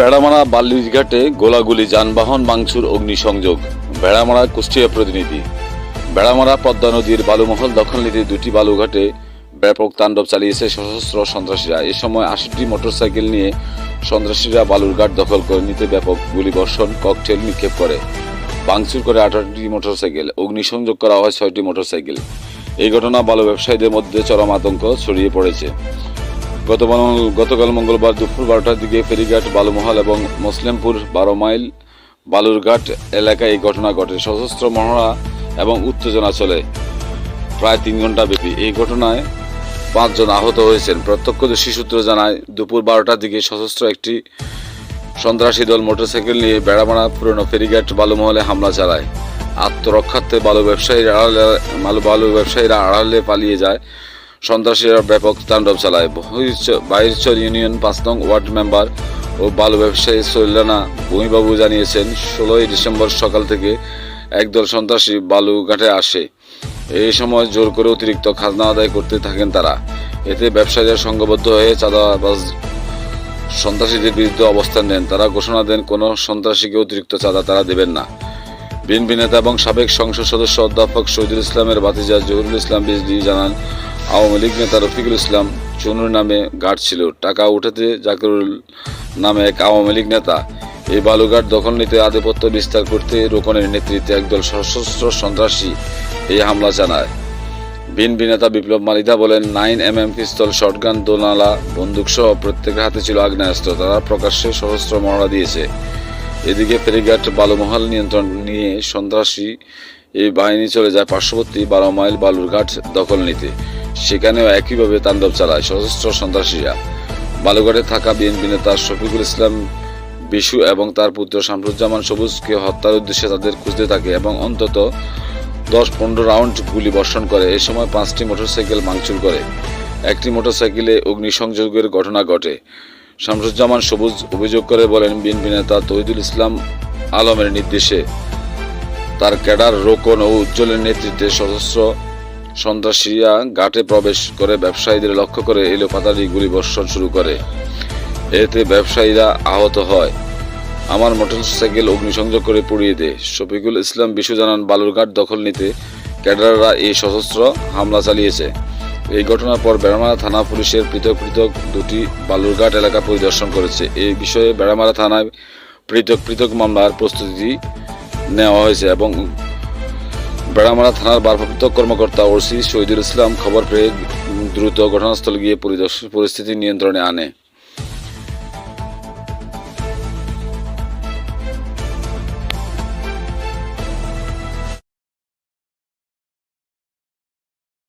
বেড়ামারা বাল্যঘাটে গোলাগুলি, যানবাহন ভাঙচুর, অগ্নিসংযোগ। বেড়ামারা কুষ্টিয়া প্রতিনিধি। বেড়ামারা পদ্মা নদীর বালুমহল দখল নিতে দুটি বালুঘাটে ব্যাপক তাণ্ডব চালিয়েছে সশস্ত্র সন্ত্রাসীরা। এ সময় আশিটি মোটরসাইকেল নিয়ে সন্ত্রাসীরা বালুরঘাট দখল করে নিতে ব্যাপক গুলিবর্ষণ, ককটেল নিক্ষেপ করে। ভাঙচুর করে আঠারোটি মোটরসাইকেল, অগ্নিসংযোগ করা হয় ছয়টি মোটরসাইকেল। এই ঘটনা বালু ব্যবসায়ীদের মধ্যে চরম আতঙ্ক ছড়িয়ে পড়েছে। গতকাল গতকাল মঙ্গলবার দুপুর বারোটার দিকে ফেরিঘাট, বালুমহল এবং মুসলিমপুর বারো মাইল বালুরঘাট এলাকায় এই ঘটনা ঘটে। সশস্ত্র মহড়া এবং উত্তেজনা চলে। প্রায় তিন ঘণ্টা ব্যাপী এই ঘটনায় পাঁচজন আহত হয়েছেন। প্রত্যক্ষদর্শী সূত্র জানায়, দুপুর বারোটার দিকে সশস্ত্র একটি সন্ত্রাসী দল মোটরসাইকেল নিয়ে বেড়ামারা পুরনো ফেরিঘাট, বালুমহলে হামলা চালায়। আত্মরক্ষার্থে বালু ব্যবসায়ীরা আড়ালে বালু ব্যবসায়ীরা আড়ালে পালিয়ে যায়। সন্ত্রাসীরা ব্যাপক তাণ্ডব চালায়। বাহিরচর ইউনিয়ন পাঁচ নং ওয়ার্ড মেম্বার ও বালু ব্যবসায়ী সৈলানা ভূমিবাবু জানিয়েছেন, ষোলোই ডিসেম্বর সকাল থেকে একদল সন্ত্রাসী বালুঘাটে আসে। এই সময় জোর করে অতিরিক্ত খাজনা আদায় করতে থাকেন তারা। এতে ব্যবসায়ীরা সংঘবদ্ধ হয়ে চাঁদাবাজ সন্ত্রাসীদের বিরুদ্ধে অবস্থান নেন। তারা ঘোষণা দেন, কোনো সন্ত্রাসীকে অতিরিক্ত চাঁদা তারা দেবেন না। বিএনপি নেতা এবং সাবেক সংসদ সদস্য অধ্যাপক শহীদুল ইসলামের বাতিজা জহুরুল ইসলাম বিজলি জানান আওয়ামী লীগ নেতা রফিকুল ইসলাম চুনুর নামে গার্ড ছিল টাকা উঠাতে জাকিরুল নামে এক আওয়ামী লীগ নেতা। এই বালুঘাট দখল নিতে আধিপত্য বিস্তার করতে রোকনের নেতৃত্বে একদল সশস্ত্র সন্ত্রাসী এই হামলা চালায় বিএনপি নেতা বিপ্লব মালিদা বলেন, nine M M pistol, shotgun দোনালা বন্দুক সহ প্রত্যেকের হাতে ছিল আগ্নেয়াস্ত্র। তারা প্রকাশ্যে সশস্ত্র মহড়া দিয়েছে। এদিকে ফেরিঘাট বালুমহাল নিয়ন্ত্রণ নিয়ে সন্ত্রাসী এই বাহিনী চলে যায় পার্শ্ববর্তী বারো মাইল বালুরঘাট দখল নিতে। সেখানেও একইভাবে তাণ্ডব চালায় সশস্ত্র সন্ত্রাসীরা। বালুঘাটে থাকা বিএনপি নেতা শফিকুল ইসলাম বিশু এবং তার পুত্র শামসুজ্জামান সবুজকে হত্যার উদ্দেশ্যে তাদের খুঁজতে থাকে এবং অন্তত দশ পনেরো রাউন্ড গুলি বর্ষণ করে। এই সময় পাঁচটি মোটরসাইকেল ভাঙচুর করে। একটি মোটরসাইকেলে অগ্নিসংযোগের ঘটনা ঘটে। শামসুজ্জামান সবুজ অভিযোগ করে বলেন, বিএনপি নেতা তহিদুল ইসলাম আলমের নির্দেশে তার ক্যাডার রোকন ও উজ্জ্বলের নেতৃত্বে সশস্ত্র সন্ত্রাসীরা ঘাটে প্রবেশ করে ব্যবসায়ীদের লক্ষ্য করে এলোপাতাড়ি গুলি বর্ষণ শুরু করে। এতে ব্যবসায়ীরা আহত হয়। আমার মোটরসাইকেল অগ্নিসংযোগ করে পুড়িয়ে দেয়। শফিকুল ইসলাম বিশু জানান, বালুরঘাট দখল নিতে ক্যাডাররা এই সশস্ত্র হামলা চালিয়েছে। এই ঘটনার পর বেড়ামারা থানা পুলিশের পৃথক পৃথক দুটি বালুরঘাট এলাকা পরিদর্শন করেছে। এই বিষয়ে বেড়ামারা থানায় পৃথক পৃথক মামলার প্রস্তুতি নেওয়া হয়েছে এবং বেড়ামারা থানার ভারপ্রাপ্ত কর্মকর্তা ওসি শহীদুল ইসলাম খবর পেয়ে দ্রুত ঘটনাস্থলে গিয়ে পরিস্থিতি নিয়ন্ত্রণে আনে।